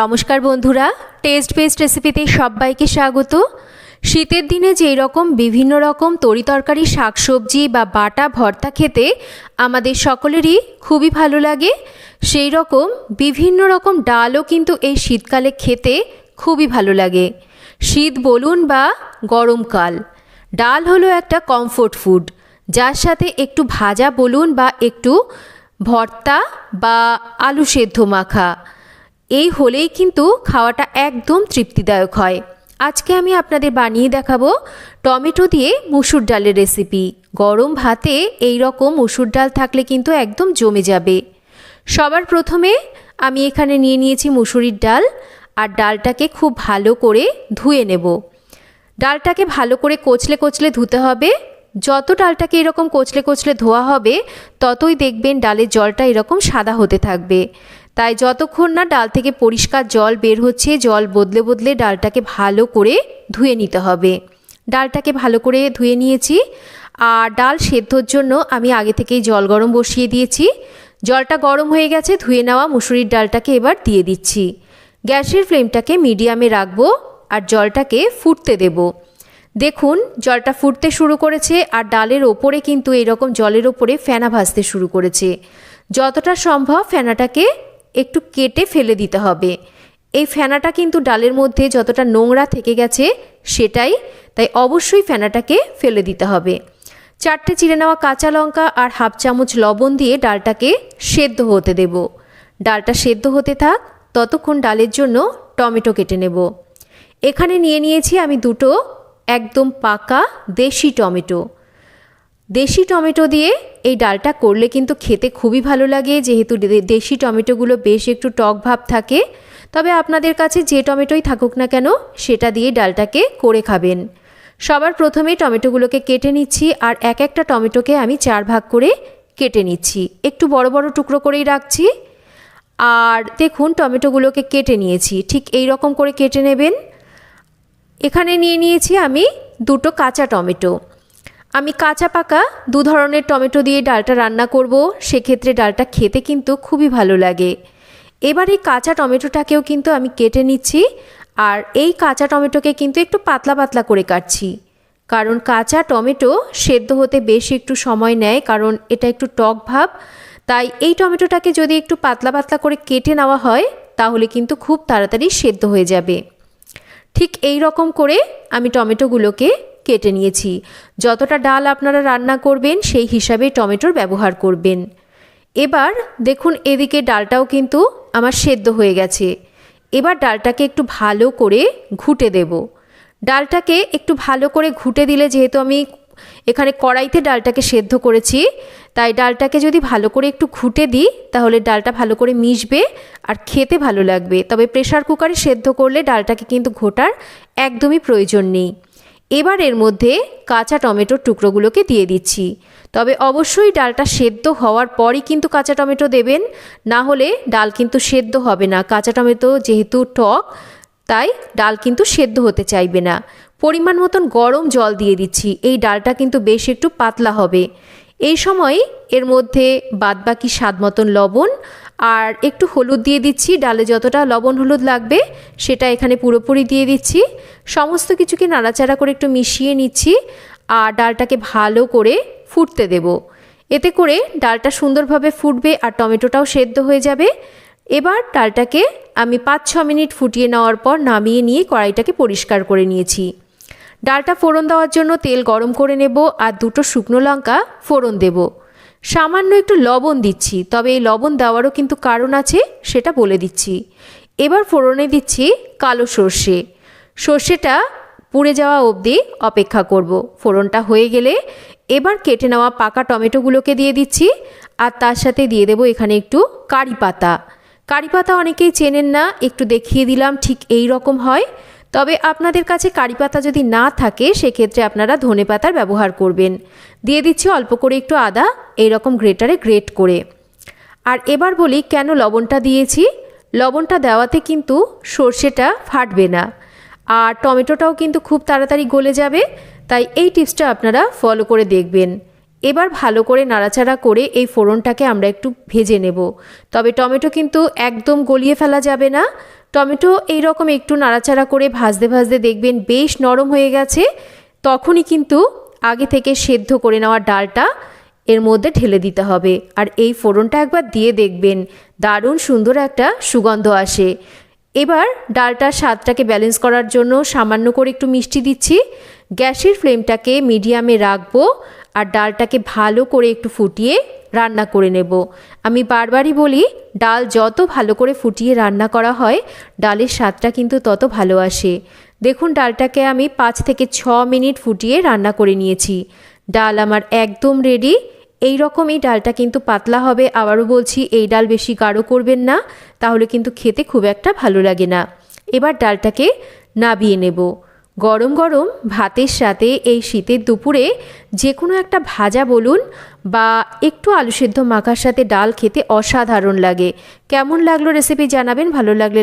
নমস্কার বন্ধুরা test best রেসিপিতে সবাইকে স্বাগত। শীতের দিনে যেই রকম বিভিন্ন রকম তরিতরকারি শাকসবজি বা বাটা, ভর্তা খেতে আমাদের সকলেরই খুবই ভালো লাগে, সেই রকম বিভিন্ন রকম ডালও কিন্তু এই শীতকালে খেতে খুবই ভালো লাগে। শীত বলুন বা গরমকাল ডাল হলো একটা কমফোর্ট ফুড যার সাথে একটু ভাজা বলুন বা একটু ভর্তা বা আলু সেদ্ধ মাখা। এই হলেই কিন্তু খাওয়াটা একদম তৃপ্তিদায়ক হয়। আজকে আমি আপনাদের বানিয়ে দেখাবো টমেটো দিয়ে মুসুর ডালের রেসিপি গরম ভাতে এই রকম মুসুর ডাল থাকলে কিন্তু একদম জমে যাবে। সবার প্রথমে আমি এখানে নিয়ে নিয়েছি মুসুরির ডাল আর ডালটাকে খুব ভালো করে ধুয়ে নেব। ডালটাকে ভালো করে কচলে কচলে ধুতে হবে। যত ডালটাকে এরকম কচলে কচলে ধোয়া হবে, ততই দেখবেন ডালের জলটা এরকম সাদা হতে থাকবে। তাই যতক্ষণ না ডাল থেকে পরিষ্কার জল বের হচ্ছে, জল বদলে বদলে ডালটাকে ভালো করে ধুয়ে নিতে হবে। ডালটাকে ভালো করে ধুয়ে নিয়েছি। আর ডাল সেদ্ধর জন্য আমি আগে থেকেই জল গরম বসিয়ে দিয়েছি। জলটা গরম হয়ে গেছে, ধুয়ে নেওয়া মুসুরির ডালটাকে এবার দিয়ে দিচ্ছি। গ্যাসের ফ্লেমটাকে মিডিয়ামে রাখব আর জলটাকে ফুটতে দেবো। দেখুন, জলটা ফুটতে শুরু করেছে আর ডালের ওপরে কিন্তু এরকম জলের ওপরে ফেনা ভাসতে শুরু করেছে। যতটা সম্ভব ফেনাটাকে একটু কেটে ফেলে দিতে হবে। এই ফেনাটা কিন্তু ডালের মধ্যে যতটা নোংরা থেকে গেছে সেটাই, তাই অবশ্যই ফেনাটাকে ফেলে দিতে হবে। চারটে চিড়ে নেওয়া কাঁচা লঙ্কা আর হাফ চামচ লবণ দিয়ে ডালটাকে সেদ্ধ হতে দেব। ডালটা সেদ্ধ হতে থাক, ততক্ষণ ডালের জন্য টমেটো কেটে নেব। এখানে নিয়ে নিয়েছি আমি দুটো একদম পাকা দেশি টমেটো। দেশি টমেটো দিয়ে এই ডালটা করলে কিন্তু খেতে খুবই ভালো লাগে, যেহেতু দেশি টমেটোগুলো বেশ একটু টক ভাব থাকে। তবে আপনাদের কাছে যে টমেটোই থাকুক না কেন, সেটা দিয়ে ডালটাকে করে খাবেন। সবার প্রথমে টমেটোগুলোকে কেটে নিচ্ছি, আর এক একটা টমেটোকে আমি চার ভাগ করে কেটে নিচ্ছি। একটু বড় বড় টুকরো করেই রাখছি। আর দেখুন, টমেটোগুলোকে কেটে নিয়েছি। ঠিক এই রকম করে কেটে নেবেন। এখানে নিয়ে নিয়েছি আমি দুটো কাঁচা টমেটো। আমি কাঁচা পাকা দু ধরনের টমেটো দিয়ে ডালটা রান্না করব। সেক্ষেত্রে ডালটা খেতে কিন্তু খুবই ভালো লাগে। এবার এই কাঁচা টমেটোটাকেও কিন্তু আমি কেটে নিচ্ছি আর এই কাঁচা টমেটোকে কিন্তু একটু পাতলা পাতলা করে কাটছি। কারণ কাঁচা টমেটো সেদ্ধ হতে বেশি একটু সময় নেয় কারণ এটা একটু টক ভাব। তাই এই টমেটোটাকে যদি একটু পাতলা পাতলা করে কেটে নেওয়া হয়, তাহলে কিন্তু খুব তাড়াতাড়ি সেদ্ধ হয়ে যাবে। ঠিক এই রকম করে আমি টমেটোগুলোকে কেটে নিয়েছি। যতটা ডাল আপনারা রান্না করবেন, সেই হিসাবে টমেটোর ব্যবহার করবেন। এবার দেখুন, এদিকে ডালটাও কিন্তু আমার সেদ্ধ হয়ে গেছে। এবার ডালটাকে একটু ভালো করে ঘুটে দেব। ডালটাকে একটু ভালো করে ঘুটে দিলে, যেহেতু আমি এখানে কড়াইতে ডালটাকে সেদ্ধ করেছি, তাই ডালটাকে যদি ভালো করে একটু ঘুটে দিই, তাহলে ডালটা ভালো করে মিশবে আর খেতে ভালো লাগবে। তবে প্রেশার কুকারে সেদ্ধ করলে ডালটাকে কিন্তু ঘোটার একদমই প্রয়োজন নেই। এবার এর মধ্যে কাঁচা টমেটোর টুকরোগুলোকে দিয়ে দিচ্ছি। তবে অবশ্যই ডালটা সেদ্ধ হওয়ার পরই কিন্তু কাঁচা টমেটো দেবেন। না হলে ডাল কিন্তু সেদ্ধ হবে না। কাঁচা টমেটো যেহেতু টক, তাই ডাল কিন্তু সেদ্ধ হতে চাইবে না। পরিমাণ মতন গরম জল দিয়ে দিচ্ছি। এই ডালটা কিন্তু বেশ একটু পাতলা হবে। এই সময় এর মধ্যে বাদবাকি স্বাদ মতন লবণ আর একটু হলুদ দিয়ে দিচ্ছি, ডালে যতটা লবণ হলুদ লাগবে সেটা এখানে পুরোপুরি দিয়ে দিচ্ছি। সমস্ত কিছুকে নাড়াচাড়া করে একটু মিশিয়ে নিচ্ছি আর ডালটাকে ভালো করে ফুটতে দেব। এতে করে ডালটা সুন্দরভাবে ফুটবে আর টমেটোটাও সেদ্ধ হয়ে যাবে। এবার ডালটাকে আমি পাঁচ ছ মিনিট ফুটিয়ে নেওয়ার পর নামিয়ে নিয়ে কড়াইটাকে পরিষ্কার করে নিয়েছি। ডালটা ফোড়ন দেওয়ার জন্য তেল গরম করে নেব আর দুটো শুকনো লঙ্কা ফোড়ন দেব। সামান্য একটু লবণ দিচ্ছি, তবে এই লবণ দেওয়ারও কিন্তু কারণ আছে, সেটা বলে দিচ্ছি। এবার ফোড়নে দিচ্ছি কালো সর্ষে। সর্ষেটা পুড়ে যাওয়া অবধি অপেক্ষা করব। ফোড়নটা হয়ে গেলে এবার কেটে নেওয়া পাকা টমেটোগুলোকে দিয়ে দিচ্ছি, আর তার সাথে দিয়ে দেবো এখানে একটু কারি পাতা। কারি পাতা অনেকেই চেনেন না, একটু দেখিয়ে দিলাম ঠিক এই রকম হয়। তবে আপনাদের কাছে কারি পাতা যদি না থাকে, সেক্ষেত্রে আপনারা ধনে পাতার ব্যবহার করবেন। দিয়ে দিচ্ছি অল্প করে একটু আদা, এইরকম গ্রেটারে গ্রেট করে। আর এবার বলি কেন লবণটা দিয়েছি? লবণটা দেওয়াতে কিন্তু সর্ষেটা ফাটবে না। আর টমেটোটাও কিন্তু খুব তাড়াতাড়ি গলে যাবে, তাই এই টিপসটা আপনারা ফলো করে দেখবেন। এবার ভালো করে নাড়াচাড়া করে এই ফোড়নটাকে আমরা একটু ভেজে নেব। তবে টমেটো কিন্তু একদম গলিয়ে ফেলা যাবে না। টমেটো এই রকম একটু নাড়াচাড়া করে ভাজতে ভাজতে দেখবেন বেশ নরম হয়ে গেছে। তখনই কিন্তু আগে থেকে সেদ্ধ করে নেওয়া ডালটা এর মধ্যে ঢেলে দিতে হবে। আর এই ফোড়নটা একবার দিয়ে দেখবেন, দারুণ সুন্দর একটা সুগন্ধ আসে। এবার ডালটার স্বাদটাকে ব্যালেন্স করার জন্য সামান্য করে একটু মিষ্টি দিচ্ছি। গ্যাসের ফ্লেমটাকে মিডিয়ামে রাখব আর ডালটাকে ভালো করে একটু ফুটিয়ে রান্না করে নেব। আমি বারবারই বলি, ডাল যত ভালো করে ফুটিয়ে রান্না করা হয়, ডালের স্বাদটা কিন্তু তত ভালো আসে। দেখুন ডালটাকে আমি পাঁচ থেকে ছ মিনিট ফুটিয়ে রান্না করে নিয়েছি। ডাল আমার একদম রেডি এই রকম এই ডালটা কিন্তু পাতলা হবে, আবারও বলছি, এই ডাল বেশি গাঢ় করবেন না, তাহলে কিন্তু খেতে খুব একটা ভালো লাগে না। এবার ডালটাকে নাবিয়ে নেব। গরম গরম ভাতের সাথে এই শীতের দুপুরে যে কোনো একটা ভাজা বলুন বা একটু আলু সেদ্ধ মাখার সাথে ডাল খেতে অসাধারণ লাগে। কেমন লাগল রেসিপি জানাবেন? ভালো লাগলে